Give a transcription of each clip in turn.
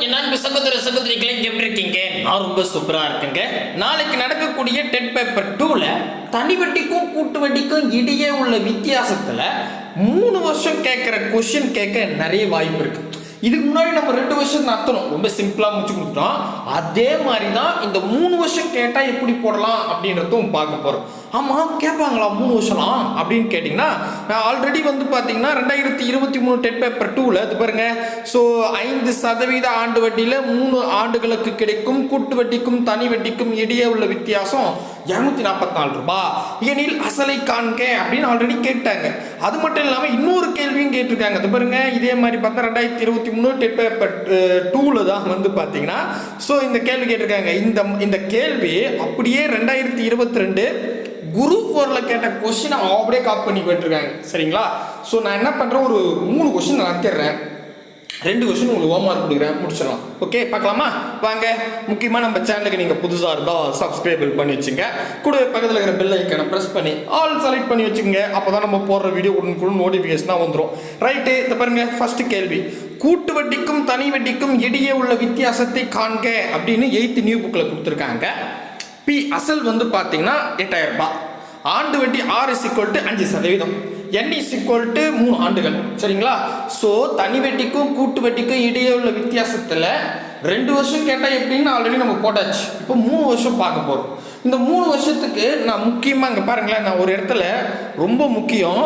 என் அன்பு சகோதர சகோதரிகளை எப்படி இருக்கீங்க? நான் ரொம்ப சூப்பரா இருக்கேங்க. நாளைக்கு நடக்கக்கூடிய டெட் பேப்பர் டூல தனி வட்டிக்கும் கூட்டு வட்டிக்கும் இடையே உள்ள வித்தியாசத்துல மூணு வருஷம் கேட்குற கொஷின் கேட்க நிறைய வாய்ப்பு இருக்கு. இதுக்கு முன்னாடி நம்ம ரெண்டு வருஷம் நடத்தணும் ரொம்ப சிம்பிளா முடிச்சு கொடுத்துட்டோம். அதே மாதிரி தான் இந்த மூணு வருஷம் கேட்டா எப்படி போடலாம் அப்படின்றதும் பார்க்க போறோம். ஆமாம் கேட்பாங்களா? மூணு வருஷம்லாம் அப்படின்னு கேட்டிங்கன்னா ஆல்ரெடி வந்து பார்த்தீங்கன்னா ரெண்டாயிரத்தி இருபத்தி மூணு டெட் பேப்பர் டூவில் இது பாருங்க. ஸோ ஐந்து சதவீத ஆண்டு வட்டியில் மூணு ஆண்டுகளுக்கு கிடைக்கும் கூட்டு வட்டிக்கும் தனி வட்டிக்கும் இடையே உள்ள வித்தியாசம் இரநூத்தி நாற்பத்தி நாலு ரூபா. எனில் அசலை காண்க அப்படின்னு ஆல்ரெடி கேட்டாங்க. அது மட்டும் இல்லாமல் இன்னொரு கேள்வியும் கேட்டிருக்காங்க. இது பாருங்க இதே மாதிரி பார்த்தா ரெண்டாயிரத்தி இருபத்தி மூணு டெட் பேப்பர் டூவில் தான் வந்து பார்த்தீங்கன்னா ஸோ இந்த கேள்வி கேட்டிருக்காங்க. இந்த இந்த கேள்வி அப்படியே ரெண்டாயிரத்தி இருபத்தி ரெண்டு குரு ஃபோரில் கேட்ட கொஸ்டினை அப்படியே காப் பண்ணி போயிட்டுருக்காங்க சரிங்களா? ஸோ நான் என்ன பண்ணுறேன் ஒரு மூணு கொஸ்டின் நடத்திடுறேன் ரெண்டு கொஸ்டின் உங்களுக்கு ஹோம் ஒர்க் கொடுக்குறேன். முடிச்சிடலாம். ஓகே பார்க்கலாமா? வாங்க. முக்கியமாக நம்ம சேனலுக்கு நீங்கள் புதுசாக இருந்தால் சப்ஸ்கிரைபிள் பண்ணி வச்சுங்க. கூட பக்கத்தில் இருக்கிற பெல் ஐக்கனை ப்ரெஸ் பண்ணி ஆல் செலக்ட் பண்ணி வச்சுங்க அப்போ தான் நம்ம போடுற வீடியோ உடனுக்குடன் நோட்டிஃபிகேஷனாக வந்துடும் ரைட்டு இதை பாருங்கள் ஃபஸ்ட்டு கேள்வி. கூட்டு வட்டிக்கும் தனி வட்டிக்கும் இடையே உள்ள வித்தியாசத்தை காண்க அப்படின்னு எயித்து நியூ புக்கில் கொடுத்துருக்காங்க. பி அசல் வந்து பார்த்தீங்கன்னா எட்டாயிரம் ரூபாய். ஆண்டு வட்டி ஆறு சிக்வல் டு அஞ்சு சதவீதம். என் இஸ் டு மூணு ஆண்டுகள். சரிங்களா? ஸோ தனி வட்டிக்கும் கூட்டு வட்டிக்கும் இடையே உள்ள வித்தியாசத்தில் ரெண்டு வருஷம் கேட்டால் எப்படின்னு ஆல்ரெடி நம்ம போட்டாச்சு. இப்போ மூணு வருஷம் பார்க்க போகிறோம் இந்த மூணு வருஷத்துக்கு நான் முக்கியமாக இங்கே பாருங்களேன் நான் ஒரு இடத்துல ரொம்ப முக்கியம்.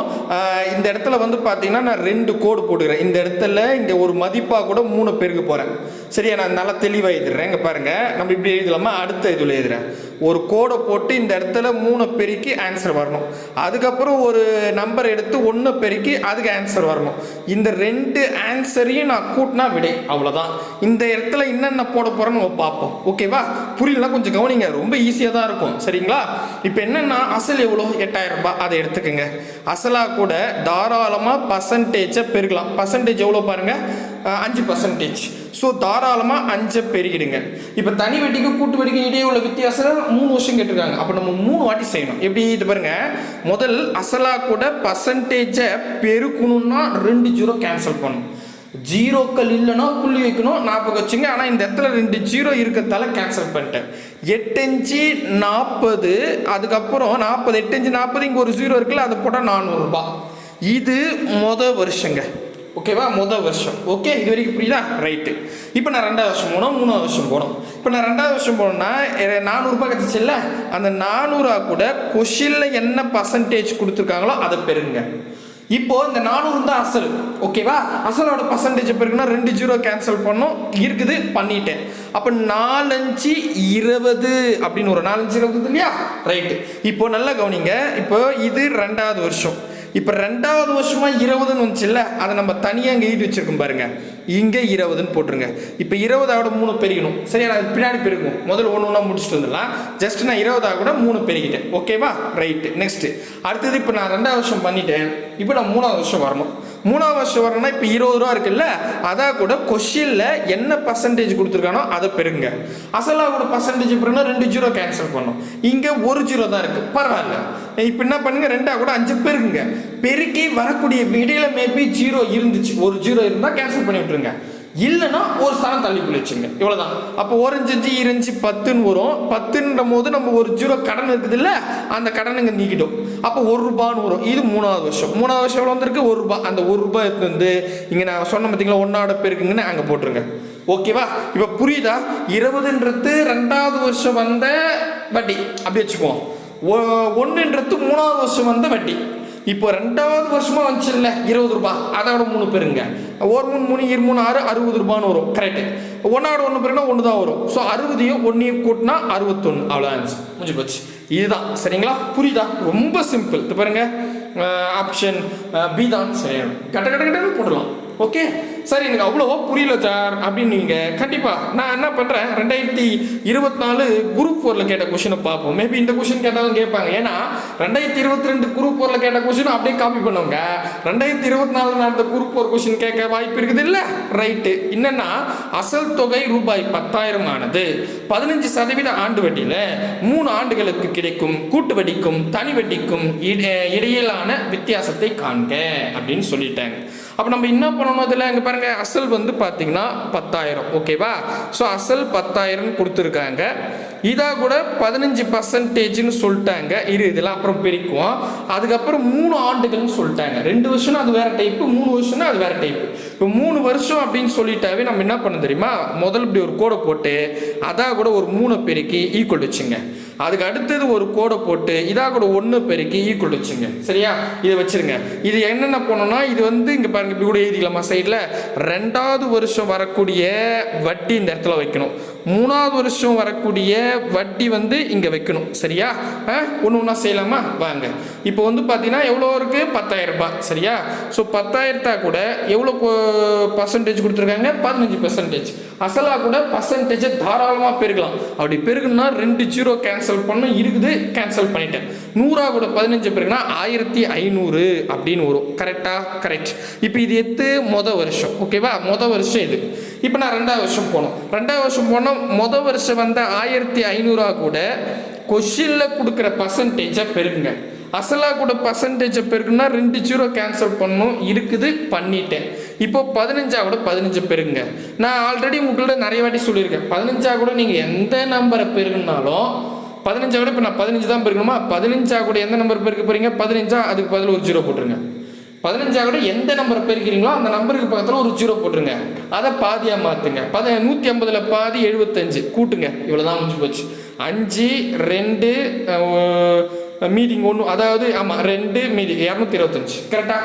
இந்த இடத்துல வந்து பார்த்தீங்கன்னா நான் ரெண்டு கோடு போட்டுக்கிறேன். இந்த இடத்துல இங்கே ஒரு மதிப்பாக கூட மூணு பேருக்கு போகிறேன் சரியா நான் நல்லா தெளிவாக எழுதுறேன் இங்கே பாருங்கள் நம்ம இப்படி எழுதலாமா? அடுத்த இதில் எழுதுறேன். ஒரு கோடை போட்டு இந்த இடத்துல மூணு பெருக்கி ஆன்சர் வரணும். அதுக்கப்புறம் ஒரு நம்பர் எடுத்து ஒன்று பெருக்கி அதுக்கு ஆன்சர் வரணும். இந்த ரெண்டு ஆன்சரையும் நான் கூட்டினா விடை அவ்வளோதான் இந்த இடத்துல என்னென்ன போட போகிறேன்னு நம்ம பார்ப்போம். ஓகேவா புரியலன்னா கொஞ்சம் கவனிங்க. ரொம்ப ஈஸியாக தான் இருக்கும். சரிங்களா? இப்போ என்னென்னா அசல் எவ்வளோ? எட்டாயிரம் ரூபாய். அதை எடுத்துக்கோங்க. அசலாக கூட தாராளமாக பர்சன்டேஜை பெருகலாம் பர்சன்டேஜ் எவ்வளோ பாருங்கள் அஞ்சு பர்சன்டேஜ் ஸோ தாராளமாக அஞ்சை பெருகிடுங்க இப்போ தனி வட்டிக்கு கூட்டு வட்டிக்கு இடையே உள்ள வித்தியாசம் மூணு வருஷம் கேட்டிருக்காங்க. அப்போ நம்ம மூணு வாட்டி செய்யணும். எப்படி? இது பாருங்க. முதல் அசலாக கூட பர்சன்டேஜை பெருக்கணும்னா ரெண்டு ஜீரோ கேன்சல் பண்ணணும். ஜீரோக்கள் இல்லைன்னா புள்ளி வைக்கணும் ஞாபகம் வச்சுங்க. ஆனால் இந்த இடத்துல ரெண்டு ஜீரோ இருக்கிறதால கேன்சல் பண்ணிட்டேன். எட்டஞ்சு நாற்பது அதுக்கப்புறம் நாற்பது எட்டஞ்சு நாற்பது இங்கே ஒரு ஜீரோ இருக்குல்ல அதை போட்டால் நானூறுரூபா இது மொத வருஷங்க. ஓகேவா மொதல் வருஷம். ஓகே இது வரைக்கும் புரியுதா? ரைட்டு இப்போ நான் ரெண்டாவது வருஷம் போனோம் மூணாவது வருஷம் போனோம். இப்போ நான் ரெண்டாவது வருஷம் போனோம்னா நானூறுரூபா கிடச்சிச்சில்ல அந்த நானூறுரூவா கூட கொஷினில் என்ன பர்சன்டேஜ் கொடுத்துருக்காங்களோ அதை பெறுங்க. இப்போ இந்த நானூறு தான் அசல். ஓகேவா அசலோட பர்சன்டேஜ் பெருக்குன்னா ரெண்டு ஜீரோ கேன்சல் பண்ணோம். இருக்குது பண்ணிட்டேன். அப்போ நாலஞ்சு இருபது அப்படின்னு ஒரு நாலஞ்சு இருபது இல்லையா? ரைட்டு இப்போ நல்லா கவனிங்க. இப்போ இது ரெண்டாவது வருஷம். இப்போ ரெண்டாவது வருஷமாக இருபதுன்னு வந்துச்சுல்ல அதை நம்ம தனியாக இங்கே எழுதி வச்சுருக்கோம் பாருங்கள் இங்கே இருபதுன்னு போட்டுருங்க. இப்போ இருபதாவோட மூணு பெருகணும் சரியா நான் பின்னாடி பெருகும் முதல்ல ஒன்று ஒன்றா முடிச்சுட்டு வந்துடலாம். ஜஸ்ட் நான் இருபதாக கூட மூணு பெருகிட்டேன். ஓகேவா ரைட்டு நெக்ஸ்ட்டு அடுத்தது இப்போ நான் ரெண்டாவது வருஷம் பண்ணிட்டேன். இப்போ நான் மூணாவது வருஷம் வரணும். மூணாவது வருஷம் வரணும்னா இப்போ இருபது ரூபா இருக்குல்ல அதான் கூட கொஷினில் என்ன பர்சன்டேஜ் கொடுத்துருக்கானோ அதை பெருங்க அசலாக கூட பர்சன்டேஜ் பெருங்கன்னா ரெண்டு ஜீரோ கேன்சல் பண்ணும். இங்கே ஒரு ஜீரோ தான் இருக்குது பரவாயில்ல. இப்போ என்ன பண்ணுங்க ரெண்டாக கூட அஞ்சு பெருக்குங்க பெருக்கி வரக்கூடிய இடையில மேபி ஜீரோ இருந்துச்சு. ஒரு ஜீரோ இருந்தால் கேன்சல் பண்ணி விட்டுருங்க. இல்லைன்னா ஒரு ஸ்தானம் தள்ளி வச்சுங்க. இவ்வளோதான் அப்போ ஓரஞ்சு அஞ்சு இருந்துச்சு பத்துன்னு வரும். பத்துன்ற போது நம்ம ஒரு ஜீரோ கடன் இருக்குது இல்லை அந்த கடன் இங்கே நீக்கிட்டோம். அப்போ ஒரு ரூபான்னு வரும். இது மூணாவது வருஷம். மூணாவது வருஷம் எவ்வளோ வந்திருக்கு? ஒரு ரூபாய் அந்த ஒரு ரூபாய் எடுத்து வந்து இங்கே நான் சொன்ன பார்த்தீங்களா ஒன்னாவோட பேருக்குங்கன்னு அங்கே போட்டுருங்க. ஓகேவா இப்போ புரியுதா? இருபதுன்றது ரெண்டாவது வருஷம் வந்த வட்டி. அப்படி வச்சுக்குவோம். ஒன்றுன்றது மூணாவது வருஷம் வந்த வட்டி. இப்போ ரெண்டாவது வருஷமா வந்துச்சுல்ல இருபது ரூபாய் அதோட மூணு பேருங்க. ஒரு மூணு மூணு இரு மூணு ஆறு அறுபது ரூபான்னு வரும். கரெக்டு ஒன்னாவோட ஒன்று பேருனா ஒன்று தான் வரும். ஸோ அறுபதையும் ஒன்றையும் கூட்டினா அறுபத்தொன்று அவ்வளோ ஆன்சர் முடிஞ்சு போச்சு. இதுதான். சரிங்களா? புரியுதா? ரொம்ப சிம்பிள் இது பாருங்க. ஆப்ஷன் பி தான். சரி கட்ட கட்ட கட்டன்னு போடலாம் ஓகே சார் எனக்கு அவ்வளோ புரியல சார் அப்படின்னு நீங்கள் கண்டிப்பாக நான் என்ன பண்ணுறேன் ரெண்டாயிரத்தி இருபத்தி நாலு குரூப் ஃபோரில் கேட்ட கொஷினை பார்ப்போம். மேபி இந்த கொஷின் கேட்டாலும் கேட்பாங்க. ஏன்னா ரெண்டாயிரத்தி இருபத்தி ரெண்டு குரூப் ஃபோரில் கேட்ட கொஷின் அப்படியே காப்பி பண்ணுவாங்க ரெண்டாயிரத்தி இருபத்தி நாலு நடந்த குரூப் ஃபோர் கொஷின் கேட்க வாய்ப்பு இருக்குது இல்லை? ரைட்டு என்னென்னா அசல் தொகை ரூபாய் பத்தாயிரம் ஆனது. பதினஞ்சு சதவீத ஆண்டு வட்டியில் மூணு ஆண்டுகளுக்கு கிடைக்கும் கூட்டு வட்டிக்கும் தனி வட்டிக்கும் இடையிலான வித்தியாசத்தை காண்க அப்படின்னு சொல்லிட்டாங்க அப்போ நம்ம என்ன பண்ணணும் அதில்? இங்கே பாருங்கள் அசல் வந்து பார்த்தீங்கன்னா பத்தாயிரம் ஓகேவா? ஸோ அசல் பத்தாயிரம் கொடுத்துருக்காங்க. இதாக கூட பதினஞ்சு பர்சன்டேஜ்னு சொல்லிட்டாங்க. இரு இதெல்லாம் அப்புறம் பிரிக்குவோம். அதுக்கப்புறம் மூணு ஆண்டுகள்னு சொல்லிட்டாங்க. ரெண்டு வருஷம்னா அது வேறு டைப்பு மூணு வருஷம்னா அது வேறு டைப்பு இப்போ மூணு வருஷம் அப்படின்னு சொல்லிட்டாவே நம்ம என்ன பண்ண தெரியுமா? முதல் இப்படி ஒரு கோடை போட்டு அதாக கூட ஒரு மூணை பெருக்கி ஈக்குவல் வச்சுங்க. அதுக்கு அடுத்தது ஒரு கோடை போட்டு இதாக கூட ஒன்று பெருக்கி ஈக்குவல் வச்சுங்க. சரியா? இதை வச்சிருங்க. இது என்னென்ன போனோம்னா இது வந்து இங்கே பாருங்க இப்படி கூட எழுதிக்கலாமா? சைடில் ரெண்டாவது வருஷம் வரக்கூடிய வட்டி இந்த இடத்துல வைக்கணும். மூணாவது வருஷம் வரக்கூடிய வட்டி வந்து இங்கே வைக்கணும். சரியா? ஒன்று ஒன்றா செய்யலாமா? வாங்க. இப்போ வந்து பார்த்தீங்கன்னா எவ்வளோ இருக்குது பத்தாயிரம் ரூபாய். சரியா? ஸோ பத்தாயிரத்தா கூட எவ்வளோ பர்சன்டேஜ் கொடுத்துருக்காங்க? பதினஞ்சு பர்சன்டேஜ் அசலாக கூட பர்சன்டேஜை தாராளமாக பெருகலாம் அப்படி பெருகுனா ரெண்டு ஜீரோ கேன்சல் பண்ணும் இருக்குது கேன்சல் பண்ணிட்டேன். நூறா கூட பதினஞ்சு பெருகுனா ஆயிரத்தி ஐநூறு அப்படின்னு வரும். கரெக்டாக கரெக்ட் இப்போ இது எத்து? மொதல் வருஷம். ஓகேவா மொதல் வருஷம் இது. இப்போ நான் ரெண்டாவது வருஷம் போனோம் ரெண்டாவது வருஷம் போனால் மொதல் வருஷம் வந்த ஆயிரத்தி ஐநூறுரூவா கூட கொஷினில் கொடுக்குற பர்சன்டேஜை பெருக்குங்க. அசலா கூட பர்சன்டேஜை பெருக்குன்னா ரெண்டு ஜீரோ கேன்சல் பண்ணும் இருக்குது பண்ணிட்டேன். இப்போ பதினஞ்சா கூட பதினஞ்சு பெருங்க நான் ஆல்ரெடி உங்கள்கிட்ட நிறைய வாட்டி சொல்லியிருக்கேன். பதினஞ்சா கூட நீங்கள் எந்த நம்பரை பெருகுனாலும் பதினஞ்சா கூட இப்போ நான் பதினஞ்சு தான் பெருக்கணுமா? பதினஞ்சா கூட எந்த நம்பர் பெருக்க போகிறீங்க பதினஞ்சா அதுக்கு பதில் ஒரு ஜீரோ போட்டுருங்க. பதினஞ்சாக கூட எந்த நம்பர் பெருக்கிறீங்களோ அந்த நம்பருக்கு பக்கத்தில் ஒரு ஜீரோ போட்டுருங்க. அதை பாதியாக மாற்றுங்க பத நூற்றி ஐம்பதில் பாதி எழுபத்தஞ்சு கூட்டுங்க. இவ்வளோதான் முடிஞ்சு போச்சு. அஞ்சு ரெண்டு மீதிங் ஒன்று அதாவது ஆமாம் ரெண்டு மீதி இரநூத்தி இருபத்தஞ்சு. கரெக்டாக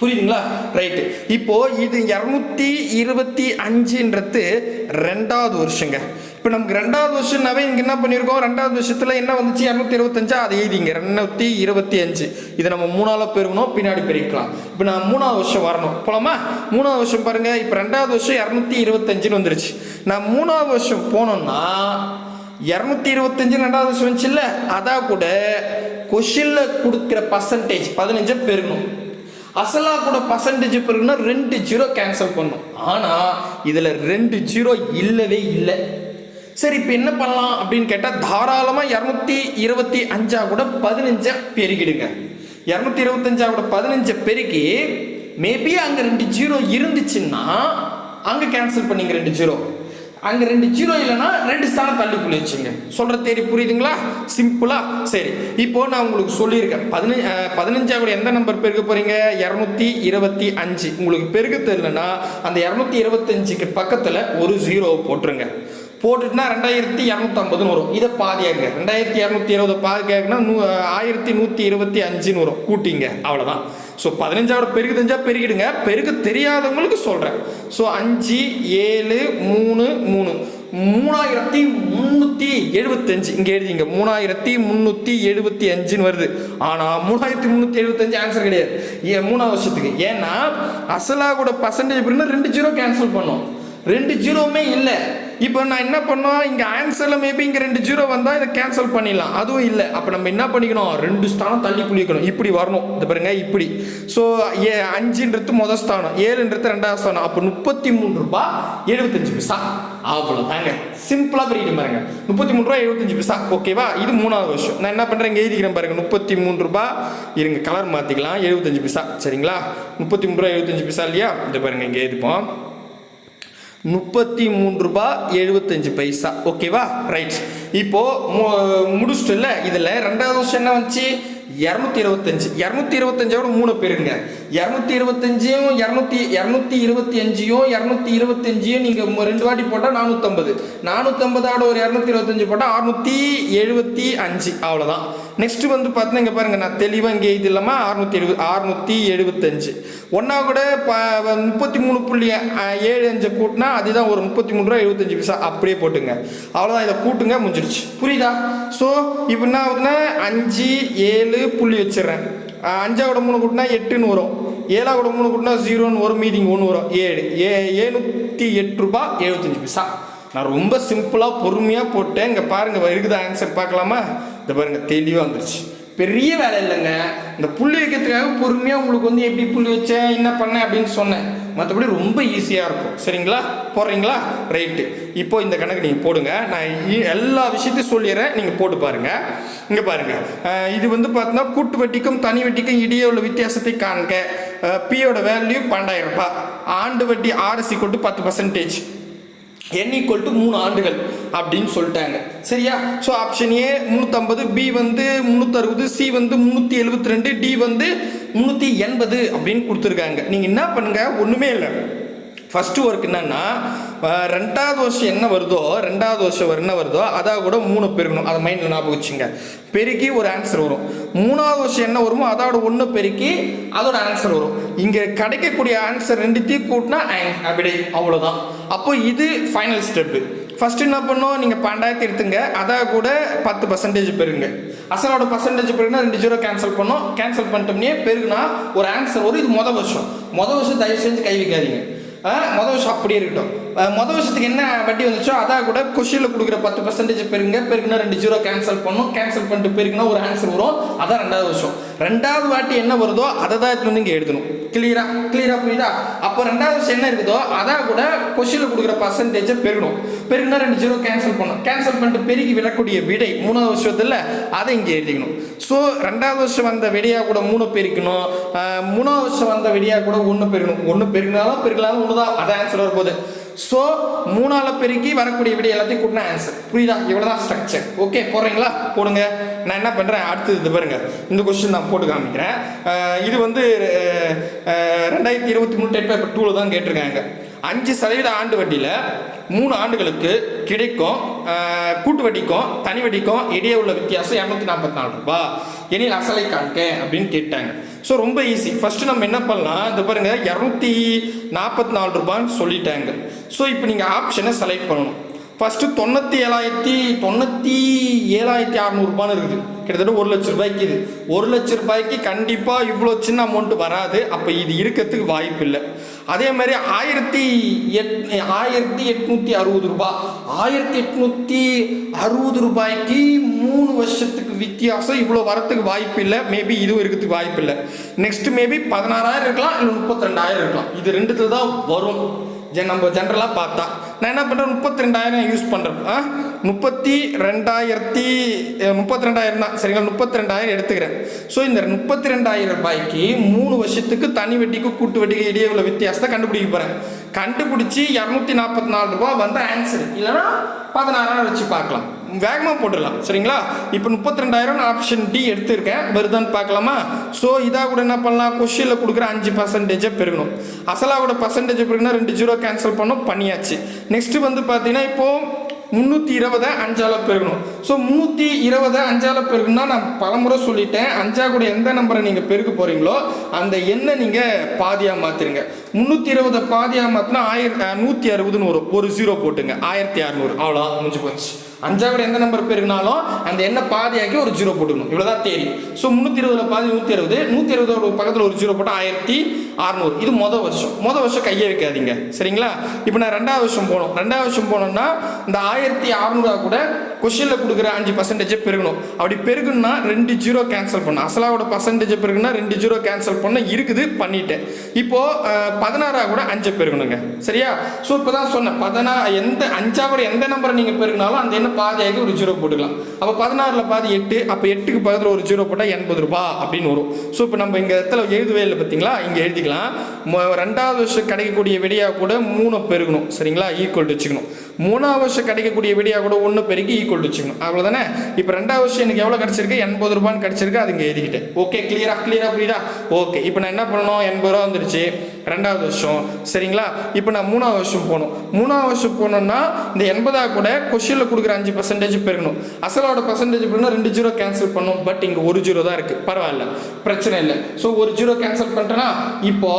புரியுதுங்களா? ரைட்டு இப்போது இது இரநூத்தி இருபத்தி அஞ்சுன்றது ரெண்டாவது வருஷங்க. இப்போ நமக்கு ரெண்டாவது வருஷம்னாவே இங்கே என்ன பண்ணியிருக்கோம்? ரெண்டாவது வருஷத்தில் என்ன வந்துச்சு? இரநூத்தி இருபத்தஞ்சா? அதை எழுதிங்க. ரெண்டாயிரத்தி இருபத்தி அஞ்சு. இதை நம்ம மூணாவில் பெருகணும் பின்னாடி பெருக்கலாம் இப்போ நான் மூணாவது வருஷம் வரணும். போலாமா? மூணாவது வருஷம் பாருங்கள் இப்போ ரெண்டாவது வருஷம் இரநூத்தி இருபத்தஞ்சுன்னு வந்துருச்சு. நான் மூணாவது வருஷம் போனோம்னா இரநூத்தி இருபத்தஞ்சு ரெண்டாவது வருஷம் வந்துச்சுல்ல அதான் கூட கொஷினில் கொடுக்குற பர்சன்டேஜ் பதினஞ்சை பெருகணும். அசலா கூட பர்சன்டேஜ் பெருகுனா ரெண்டு ஜீரோ கேன்சல் பண்ணும். ஆனால் இதில் ரெண்டு ஜீரோ இல்லவே இல்லை. சரி இப்போ என்ன பண்ணலாம் அப்படின்னு கேட்டால் தாராளமாக இரநூத்தி இருபத்தி அஞ்சா கூட பதினஞ்சை பெருகிடுங்க இரநூத்தி இருபத்தஞ்சா கூட பதினஞ்சை பெருக்கி மேபி அங்கே ரெண்டு ஜீரோ இருந்துச்சுன்னா அங்கே கேன்சல் பண்ணிங்க ரெண்டு ஜீரோ அங்கே ரெண்டு ஜீரோ இல்லைன்னா ரெண்டு ஸ்தானம் தள்ளிக்குள்ளே வச்சுங்க. சொல்கிற தேடி புரியுதுங்களா? சிம்பிளா? சரி இப்போ நான் உங்களுக்கு சொல்லியிருக்கேன். பதினஞ்சு பதினஞ்சா எந்த நம்பர் பெருக்க போகிறீங்க இரநூத்தி இருபத்தி அஞ்சு. உங்களுக்கு பெருக்க தெரியலன்னா அந்த இரநூத்தி இருபத்தஞ்சுக்கு பக்கத்தில் ஒரு ஜீரோ போட்டுருங்க. போட்டுட்டுனா ரெண்டாயிரத்தி இரநூத்தம்பதுன்னு வரும் இதை பாதியாங்க ரெண்டாயிரத்தி இரநூத்தி இருபது பாதி கேட்குனா நூ ஆயிரத்தி நூற்றி இருபத்தி அஞ்சுன்னு வரும் கூட்டிங்க. அவ்வளோதான் ஸோ பதினஞ்சாவோட பெருகு தெரிஞ்சால் பெருகிடுங்க. பெருகு தெரியாதவங்களுக்கு சொல்கிறேன் ஸோ அஞ்சு ஏழு மூணு மூணு. மூணாயிரத்தி முந்நூற்றி எழுபத்தஞ்சு இங்கே எழுதிங்க. மூணாயிரத்தி முந்நூற்றி எழுபத்தி அஞ்சுன்னு வருது. ஆனால் மூணாயிரத்தி முந்நூற்றி எழுபத்தஞ்சு ஆன்சர் கிடையாது. ஏன் மூணாவது வருஷத்துக்கு. ஏன்னா அசலா கூட பர்சன்டேஜ் அப்படின்னா ரெண்டு ஜீரோ கேன்சல் பண்ணோம். ரெண்டு ஜீரோவுமே இல்லை. இப்போ நான் என்ன பண்ணோம் இங்கே ஆன்சரில் மேபி இங்கே ரெண்டு ஜீரோ வந்தால் இதை கேன்சல் பண்ணிடலாம். அதுவும் இல்லை. அப்போ நம்ம என்ன பண்ணிக்கணும்? ரெண்டு ஸ்தானம் தள்ளி குளிக்கணும். இப்படி வரணும். இந்த பாருங்க இப்படி. ஸோ ஏ அஞ்சுன்றது முதல் ஸ்தானம். ஏழுன்றது ரெண்டாவது ஸ்தானம். அப்போ முப்பத்தி மூணு ரூபா எழுபத்தஞ்சு பைசா. அவ்வளோதாங்க சிம்பிளாக பிரிக்கிட்டு பாருங்க. முப்பத்தி மூணு ரூபா எழுபத்தஞ்சு பைசா. ஓகேவா இது மூணாவது வருஷம். நான் என்ன பண்ணுறேன் இங்கே எழுதிக்கிறேன் பாருங்க. முப்பத்தி மூணு ரூபாய் இருங்க கலர் மாற்றிக்கலாம் எழுபத்தஞ்சு பைசா. சரிங்களா? முப்பத்தி மூணு ரூபா எழுபத்தஞ்சு பைசா இல்லையா? இது பாருங்க இங்கே எழுதிப்போம். முப்பத்தி மூன்று ரூபாய் எழுபத்தஞ்சு பைசா. ஓகேவா ரைட் இப்போ மு- முடிச்சிட்டுல இதில் ரெண்டாவது வருஷம் என்ன வந்துச்சு? இரநூத்தி இருபத்தஞ்சு. இரநூத்தி இருபத்தஞ்சோட மூணு பேருங்க இரநூத்தி இருபத்தஞ்சையும் இரநூத்தி இரநூத்தி இருபத்தி அஞ்சையும் இரநூத்தி இருபத்தஞ்சையும் நீங்கள் ரெண்டு வாட்டி போட்டால் நானூற்றம்பது நானூற்றம்பதோட ஒரு இரநூத்தி இருபத்தஞ்சு போட்டால் அறுநூத்தி எழுபத்தி அஞ்சு. அவ்வளோதான் நெக்ஸ்ட் வந்து பார்த்தீங்கன்னா இங்கே பாருங்க நான் தெளிவாக இங்கே இது இல்லாமல் அறுநூத்தி எழுபது அறுநூத்தி எழுபத்தஞ்சு ஒன்றா கூட முப்பத்தி மூணு புள்ளி ஏழு அஞ்சு கூட்டினா அதுதான் ஒரு முப்பத்தி மூணு ரூபா எழுபத்தஞ்சு பைசா. அப்படியே போட்டுங்க. அவ்வளோதான் இதை கூட்டுங்க முடிஞ்சிருச்சு. புரியுதா? ஸோ இப்போ என்ன ஆகுதுன்னா அஞ்சு ஏழு புள்ளி வச்சிடுறேன். அஞ்சாவோட மூணு கூட்டினா எட்டுன்னு வரும். ஏழாவோட மூணு கூட்டினா ஜீரோன்னு வரும் மீதிங் ஒன்று வரும். ஏழு. ஏ ஏழுநூற்றி எட்டு ரூபா எழுபத்தஞ்சு பைசா. நான் ரொம்ப சிம்பிளாக பொறுமையாக போட்டேன். இங்கே பாருங்கள் இருக்குதா ஆன்சர் பார்க்கலாமா? இந்த பாருங்கள் தெளிவாக வந்துருச்சு. பெரிய வேலை இல்லைங்க. இந்த புள்ளி வைக்கிறதுக்காக பொறுமையாக உங்களுக்கு வந்து எப்படி புள்ளி வச்சேன் என்ன பண்ணேன் அப்படின்னு சொன்னேன். மற்றபடி ரொம்ப ஈஸியாக இருக்கும். சரிங்களா? போடுறீங்களா? ரைட்டு இப்போ இந்த கணக்கு நீங்கள் போடுங்க. நான் எல்லா விஷயத்தையும் சொல்லிடுறேன். நீங்கள் போட்டு பாருங்கள் இங்கே பாருங்கள் இது வந்து பார்த்தீங்கன்னா கூட்டு வட்டிக்கும் தனி வட்டிக்கும் இடையே உள்ள வித்தியாசத்தை காண்க. பியோட வேல்யூ பன்னெண்டாயிரம் ரூபாய். ஆண்டு வட்டி ஆர்எஸ்சி கொண்டு பத்து பர்சன்டேஜ் என் ஈக்குவல் டு மூணு ஆண்டுகள் அப்படின்னு சொல்லிட்டாங்க. சரியா? ஸோ ஆப்ஷன் ஏ முந்நூற்றம்பது பி வந்து முந்நூற்றறுபது சி வந்து முந்நூற்றி எழுபத்தி ரெண்டு டி வந்து முந்நூற்றி எண்பது அப்படின்னு கொடுத்துருக்காங்க. நீங்கள் என்ன பண்ணுங்க? ஒன்றுமே இல்லை. ஃபஸ்ட்டு ஒர்க் என்னன்னா ரெண்டாவது வருஷம் என்ன வருதோ ரெண்டாவது வருஷம் என்ன வருதோ அதாக கூட மூணு பெருக்கணும் அதை மைண்டில் ஞாபகம் வச்சுங்க. பெருக்கி ஒரு ஆன்சர் வரும். மூணாவது வருஷம் என்ன வருமோ அதோட ஒன்று பெருக்கி அதோட ஆன்சர் வரும். இங்கே கிடைக்கக்கூடிய ஆன்சர் ரெண்டுத்தையும் கூட்டினா அப்படி அவ்வளோதான் அப்போ இது ஃபைனல் ஸ்டெப்பு ஃபஸ்ட்டு என்ன பண்ணோம்? நீங்கள் பன்னெண்டாயிரத்தி எடுத்துங்க. அதாக கூட பத்து பர்சன்டேஜ் பெருங்க அசலோட பர்சன்டேஜ் பெருகுனா ரெண்டு ஜீரோ கேன்சல் பண்ணோம். கேன்சல் பண்ணிட்டோம்னே பெருகுனா ஒரு ஆன்சர் வரும். இது மொதல் வருஷம். மொதல் வருஷம் தயவு செஞ்சு கை வைக்காதீங்க. மொதல் வருஷம் அப்படியே இருக்கட்டும். மொதல் வருஷத்துக்கு என்ன வட்டி வந்துச்சோ அதான் கூட கொஷினில் கொடுக்குற பத்து பர்சன்டேஜ் பெருங்க. பெருக்குனா ரெண்டு ஜீரோ கேன்சல் பண்ணும். கேன்சல் பண்ணிட்டு பெருக்குனா ஒரு ஆன்சர் வரும். அதான் ரெண்டாவது வருஷம். ரெண்டாவது வாட்டி என்ன வருதோ அதை தான் எடுத்துட்டு வந்து இங்கே எழுதணும் கிளியரா கிளியரா புரியுதா? அப்போ ரெண்டாவது வருஷம் என்ன இருக்குதோ அதான் கூட கொஷினில் கொடுக்குற பர்சன்டேஜை பெருகணும் பெருகுனா ரெண்டு ஜீரோ கேன்சல் பண்ணும். கேன்சல் பண்ணிட்டு பெருகி விடக்கூடிய விடை மூணாவது வருஷத்தில் அதை இங்கே எழுதிக்கணும். ஸோ ரெண்டாவது வருஷம் வந்த விடையாக கூட மூணு பெருக்கணும். மூணாவது வருஷம் வந்த விடையாக கூட ஒன்று பெருகணும் ஒன்று பெருகினாலும் பெருகலாம் ஒன்று தான் அதான் ஆன்சர் வரப்போகுது. ஸோ மூணால பெருக்கி வரக்கூடிய விடை எல்லாத்தையும் கூட்டினா ஆன்சர் புரியுதா? இவ்வளோ தான் ஸ்ட்ரக்சர் ஓகே போடுறீங்களா? போடுங்க. நான் என்ன பண்ணுறேன் அடுத்தது இது பாருங்க. இந்த கொஸ்டின் நான் போட்டு காமிக்கிறேன். இது வந்து ரெண்டாயிரத்தி இருபத்தி மூணு டெட் பேப்பர் டூவில் தான் கேட்டிருக்காங்க. அஞ்சு சதவீத ஆண்டு வட்டியில் மூணு ஆண்டுகளுக்கு கிடைக்கும் கூட்டு வட்டிக்கும் தனி வட்டிக்கும் இடையே உள்ள வித்தியாசம் இரநூத்தி நாற்பத்தி நாலு ரூபாய் இனி அசலை காண்க அப்படின்னு கேட்டாங்க. ஸோ ரொம்ப ஈஸி ஃபர்ஸ்ட் நம்ம என்ன பண்ணலாம்? இந்த பாருங்க இரநூத்தி நாற்பத்தி நாலு ரூபான்னு சொல்லிட்டாங்க. ஸோ இப்போ நீங்கள் ஆப்ஷனை செலக்ட் பண்ணணும். ஃபஸ்ட்டு தொண்ணூற்றி ஏழாயிரத்தி தொண்ணூற்றி ஏழாயிரத்தி அறநூறுபான்னு இருக்குது. கிட்டத்தட்ட ஒரு லட்ச ரூபாய்க்கு இது. ஒரு லட்ச ரூபாய்க்கு கண்டிப்பாக இவ்வளோ சின்ன அமௌண்ட் வராது. அப்போ இது இருக்கிறதுக்கு வாய்ப்பு இல்லை. அதே மாதிரி ஆயிரத்தி எட் ஆயிரத்தி எட்நூற்றி அறுபது ரூபாய் ஆயிரத்தி எட்நூற்றி அறுபது ரூபாய்க்கு மூணு வருஷத்துக்கு வித்தியாசம் இவ்வளோ வரத்துக்கு வாய்ப்பு இல்லை. மேபி இதுவும் இருக்கிறதுக்கு வாய்ப்பு இல்லை. நெக்ஸ்ட் மேபி பதினாறாயிரம் இருக்கலாம் இல்லை முப்பத்தி ரெண்டாயிரம் இருக்கலாம். இது ரெண்டுத்துல தான் வரும். நம்ம ஜென்ரலாக பார்த்தா. நான் என்ன பண்ணுறேன் முப்பத்தி ரெண்டாயிரம் யூஸ் பண்ணுறேன் ஆ? முப்பத்தி ரெண்டாயிரத்தி முப்பத்தி ரெண்டாயிரம் தான் சரிங்களா? முப்பத்தி ரெண்டாயிரம் எடுத்துக்கிறேன். ஸோ இந்த முப்பத்தி ரெண்டாயிரம் ரூபாய்க்கு மூணு வருஷத்துக்கு தனி வட்டிக்கு கூட்டு வட்டிக்கு இடையே உள்ள வித்தியாசத்தை கண்டுபிடிக்க போகிறேன் கண்டுபிடிச்சி இரநூத்தி நாற்பத்தி நாலு ரூபா வந்து ஆன்சர் இல்லைன்னா பதினாறாயிரம் வச்சு பார்க்கலாம். வேகமாக போட்டுடலாம். சரிங்களா? இப்போ முப்பத்தி ரெண்டாயிரம் ஆப்ஷன் டி எடுத்திருக்கேன். வருதான்னு பார்க்கலாமா? ஸோ இதாக கூட என்ன பண்ணலாம்? கொஷினில் கொடுக்குற அஞ்சு பர்சன்டேஜை பெருகணும். அசலாவோட பர்சன்டேஜ் பெருகுனா ரெண்டு ஜீரோ கேன்சல் பண்ணோம் பண்ணியாச்சு. நெக்ஸ்ட்டு வந்து பார்த்தீங்கன்னா இப்போது முந்நூற்றி இருபதை அஞ்சால் பெருகணும். ஸோ நூற்றி இருபதை அஞ்சால பெருக்குன்னா நான் பலமுறை சொல்லிட்டேன். அஞ்சா கூட எந்த நம்பரை நீங்கள் பெருக்க போகிறீங்களோ அந்த எண்ணை நீங்கள் பாதியாக மாற்றிருங்க முந்நூற்றி இருபதை பாதியாக மாற்றினா ஆயிரத்தி நூற்றி அறுபதுன்னு வரும். ஒரு ஜீரோ போட்டுங்க. ஆயிரத்தி அறநூறு. அவ்வளோ முடிஞ்சு போச்சு. அஞ்சா கூட எந்த நம்பர் பெருகினாலும் அந்த எண்ணை பாதியாக்கி ஒரு ஜீரோ போட்டுக்கணும் இவ்வளோதான் தேதி. ஸோ முந்நூற்றி இருபதுல பாதி நூற்றி அறுபது. நூற்றி அறுபதோட பக்கத்தில் ஒரு ஜீரோ போட்டால் ஆயிரத்தி அறநூறு. இது மொதல் வருஷம். மொதல் வருஷம் கையை வைக்காதீங்க. சரிங்களா? இப்போ நான் ரெண்டாவது வருஷம் போனோம். ரெண்டாவது வருஷம் போனோம்னா இந்த ஆயிரத்தி அறநூறுவா கூட கொஷினில் கொடுக்குற அஞ்சு பர்சன்டேஜ் பெருகணும். அப்படி பெருகுன்னா ரெண்டு ஜீரோ கேன்சல் பண்ணும் அசலாவோட பர்சன்டேஜ் பெருகுனா ரெண்டு ஜீரோ கேன்சல் பண்ண. இருக்குது பண்ணிட்டேன். இப்போ பதினாறாக கூட அஞ்சு பெருகணுங்க. சரியா? ஸோ இப்போ தான் சொன்னேன். பதினா எந்த அஞ்சாவோட எந்த நம்பரை நீங்கள் பெருகினாலும் அந்த என்ன பாதியாகி ஒரு ஜீரோ போட்டுக்கலாம். அப்போ பதினாறில் பாதி எட்டு அப்போ எட்டுக்கு பக்கத்தில் ஒரு ஜீரோ போட்டால் எண்பது ரூபாய் அப்படின்னு வரும். ஸோ இப்போ நம்ம இங்கே இடத்துல எழுதுவே இல்லை பார்த்தீங்களா? இங்கே எழுதிக்கலாம். ரெண்டாவது வருஷம் கிடைக்கக்கூடிய விடையாக கூட மூணு பெருகணும். சரிங்களா? ஈக்குவல் வச்சுக்கணும். மூணாவது வருஷம் கிடைக்கக்கூடிய விடையாக கூட ஒன்று பெருகி ஈக்குவல் வச்சுக்கணும். அவ்வளோதானே இப்போ ரெண்டாவது வருஷம் எனக்கு எவ்வளோ கிடச்சிருக்கு? எண்பது ரூபான்னு கிடச்சிருக்கு அது இங்கே எழுதிக்கிட்டு. ஓகே கிளியரா கிளியரா புரியுதா? ஓகே இப்போ நான் என்ன பண்ணணும்? எண்பது ரூபா வந்துருச்சு. ரெண்டாவது வருஷம். சரிங்களா? இப்போ நான் மூணாவது வருஷம் போகணும். மூணாவது வருஷம் போனோம்னா இந்த எண்பதா கூட கொஷினில் கொடுக்குற அஞ்சு பர்சன்டேஜ் பெருகணும். அசலோட பர்சன்டேஜ் பெருகணும் ரெண்டு ஜீரோ கேன்சல் பண்ணும். பட் இங்கே ஒரு ஜீரோ தான் இருக்குது பரவாயில்ல. பிரச்சனை இல்லை. ஸோ ஒரு ஜீரோ கேன்சல் பண்ணிட்டேன்னா இப்போ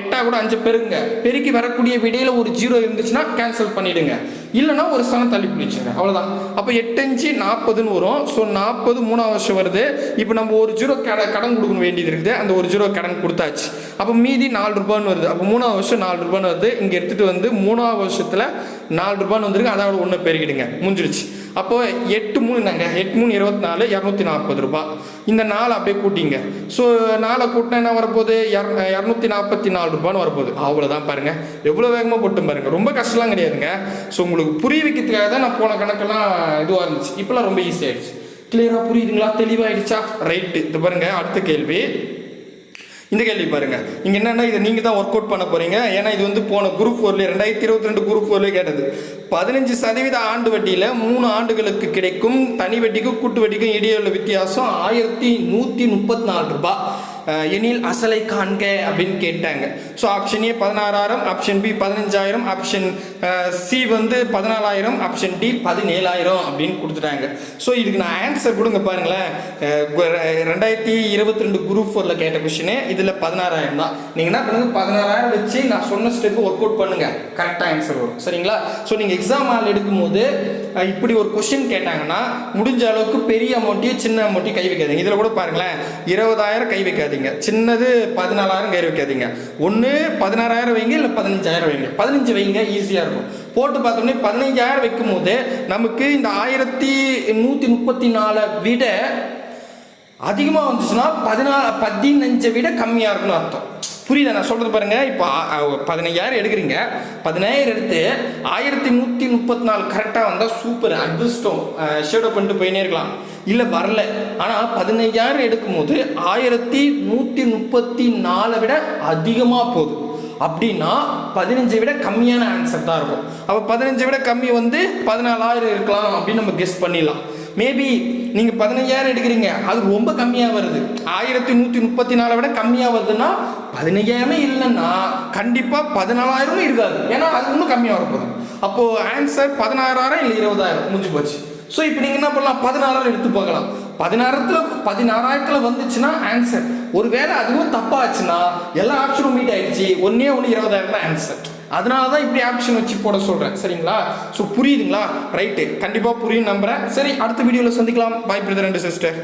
எட்டா கூட அஞ்சு பெருங்க பெருக்கி வரக்கூடிய விடையில் ஒரு ஜீரோ இருந்துச்சுன்னா கேன்சல் பண்ணிடுங்க. இல்லைன்னா ஒரு ஸ்தானம் தள்ளி பிடிச்சுங்க அவ்வளோதான் அப்போ எட்டஞ்சு நாற்பதுன்னு வரும். ஸோ நாற்பது மூணாவது வருஷம் வருது. இப்போ நம்ம ஒரு ஜீரோ கட கடன் கொடுக்க வேண்டியது இருக்குது. அந்த ஒரு ஜீரோ கடன் கொடுத்தாச்சு. அப்போ மீதி நாலு ரூபான்னு வருது. அப்போ மூணாவது வருஷம் நாலு ரூபான்னு வருது. இங்கே எடுத்துகிட்டு வந்து மூணாவது வருஷத்தில் நாலு ரூபான்னு வந்துருக்கு. அதோட ஒன்று பெருகிடுங்க. முடிஞ்சிருச்சு. அப்போ எட்டு மூணு நாங்கள் எட்டு மூணு இருபத்தி நாலு இரநூத்தி நாற்பது ரூபாய் இந்த நாலு அப்படியே கூட்டிங்க. ஸோ நாளை கூட்டினா என்ன வரப்போகுது? இர- இரநூத்தி நாற்பத்தி நாலு ரூபான்னு வரப்போகுது. அவ்வளோதான் பாருங்க. எவ்வளோ வேகமாக போட்டு பாருங்க. ரொம்ப கஷ்டம்லாம் கிடையாதுங்க. ஸோ உங்களுக்கு புரிய வைக்கிறதுக்காக தான் நான் போன கணக்கெல்லாம் இதுவாக இருந்துச்சு. இப்போலாம் ரொம்ப ஈஸியாகிடுச்சு கிளியராக புரியுதுங்களா? தெளிவாயிடுச்சா? ரைட்டு இது பாருங்க அடுத்த கேள்வி. இந்த கேள்வி பாருங்க. இங்கே என்னென்னா இதை நீங்கள் தான் ஒர்க் அவுட் பண்ண போறீங்க. ஏன்னா இது வந்து போன குரூப் ஃபோர்லேயே ரெண்டாயிரத்தி இருபத்தி ரெண்டு குரூப் ஃபோர்லேயே கேட்டது. பதினஞ்சு சதவீத ஆண்டு வட்டியில் மூணு ஆண்டுகளுக்கு கிடைக்கும் தனி வட்டிக்கும் கூட்டு வட்டிக்கும் இடையே உள்ள வித்தியாசம் ஆயிரத்தி நூற்றி முப்பத்தி நாலு ரூபாய். எனில் அசலை காண்க அப்படின்னு கேட்டாங்க. ஸோ ஆப்ஷன் ஏ பதினாறாயிரம் ஆப்ஷன் பி பதினஞ்சாயிரம் ஆப்ஷன் சி வந்து பதினாலாயிரம் ஆப்ஷன் டி பதினேழாயிரம் அப்படின்னு கொடுத்துட்டாங்க. ஸோ இதுக்கு நான் ஆன்சர் கொடுங்க பாருங்களேன். ரெண்டாயிரத்தி இருபத்தி ரெண்டு குரூப் ஃபோரில் கேட்ட கொஷினு இதில் பதினாறாயிரம் தான். நீங்கள் என்ன பண்ணுங்க பதினாறாயிரம் வச்சு நான் சொன்ன ஸ்டெப்பு ஒர்க் அவுட் பண்ணுங்கள் கரெக்டாக ஆன்சர் வரும். சரிங்களா? ஸோ நீங்கள் எக்ஸாம் ஆள் எடுக்கும்போது இப்படி ஒரு கொஷின் கேட்டாங்கன்னா முடிஞ்ச அளவுக்கு பெரிய அமௌண்ட்டையும் சின்ன அமௌண்ட்டையும் கை வைக்காதீங்க. இதில் கூட பாருங்களேன் இருபதாயிரம் கை வைக்காதீங்க. சின்னது பதினாலாயிரம் கயிறு வைக்காதீங்க ஒன்று பதினாறாயிரம் வைங்க இல்லை பதினஞ்சாயிரம் வைங்க. பதினஞ்சு வைங்க ஈஸியாக இருக்கும். போட்டு பார்த்தோன்னே பதினஞ்சாயிரம் வைக்கும் போது நமக்கு இந்த ஆயிரத்தி நூற்றி முப்பத்தி நாலை விட அதிகமாக வந்துச்சுன்னா பதினா பதினஞ்சை விட கம்மியாக இருக்குன்னு அர்த்தம். புரியுதா? நான் சொல்கிறது பாருங்க. இப்போ பதினஞ்சாயிரம் எடுக்கிறீங்க. பதினாயிரம் எடுத்து ஆயிரத்தி நூற்றி முப்பத்தி நாலு கரெக்டாக வந்தால் சூப்பர் அதிர்ஷ்டம் ஷேடோ பண்ணிட்டு போயினே இருக்கலாம். இல்லை வரல. ஆனால் பதினையாயிரம் எடுக்கும்போது ஆயிரத்தி நூற்றி முப்பத்தி நாலை விட அதிகமாக போகுது. அப்படின்னா பதினஞ்சை விட கம்மியான ஆன்சர் தான் இருக்கும். அப்போ பதினஞ்சை விட கம்மி வந்து பதினாலாயிரம் இருக்கலாம் அப்படின்னு நம்ம கெஸ் பண்ணிடலாம். மேபி நீங்கள் பதினஞ்சாயிரம் எடுக்கிறீங்க அது ரொம்ப கம்மியாக வருது. ஆயிரத்தி நூற்றி முப்பத்தி நாலை விட கம்மியாக வருதுன்னா பதினஞ்சாயிரமே இல்லைன்னா கண்டிப்பாக பதினாலாயிரமும் இருக்காது. ஏன்னா அது இன்னும் கம்மியாக வரப்போகுது. அப்போது ஆன்சர் பதினாறாயிரம் இல்லை இருபதாயிரம் முடிஞ்சு போச்சு. ஸோ இப்போ நீங்கள் என்ன பண்ணலாம்? பதினாறாயிரம் எடுத்து பார்க்கலாம். பதினாயிரத்துல பதினாறாயிரத்தில் வந்துச்சுன்னா ஆன்சர் ஒருவேளை அதுவும் தப்பாச்சுன்னா எல்லா ஆப்ஷனும் மீட் ஆயிடுச்சு. ஒன்னே ஒன்று இருபதாயிரம் தான் ஆன்சர் அதனால தான் இப்படி ஆப்ஷன் வச்சு போட சொல்கிறேன் சரிங்களா? ஸோ புரியுதுங்களா? ரைட்டு கண்டிப்பாக புரியும் நம்புறேன். சரி அடுத்த வீடியோவில் சந்திக்கலாம். பாய் பிரதர் அண்ட் சிஸ்டர்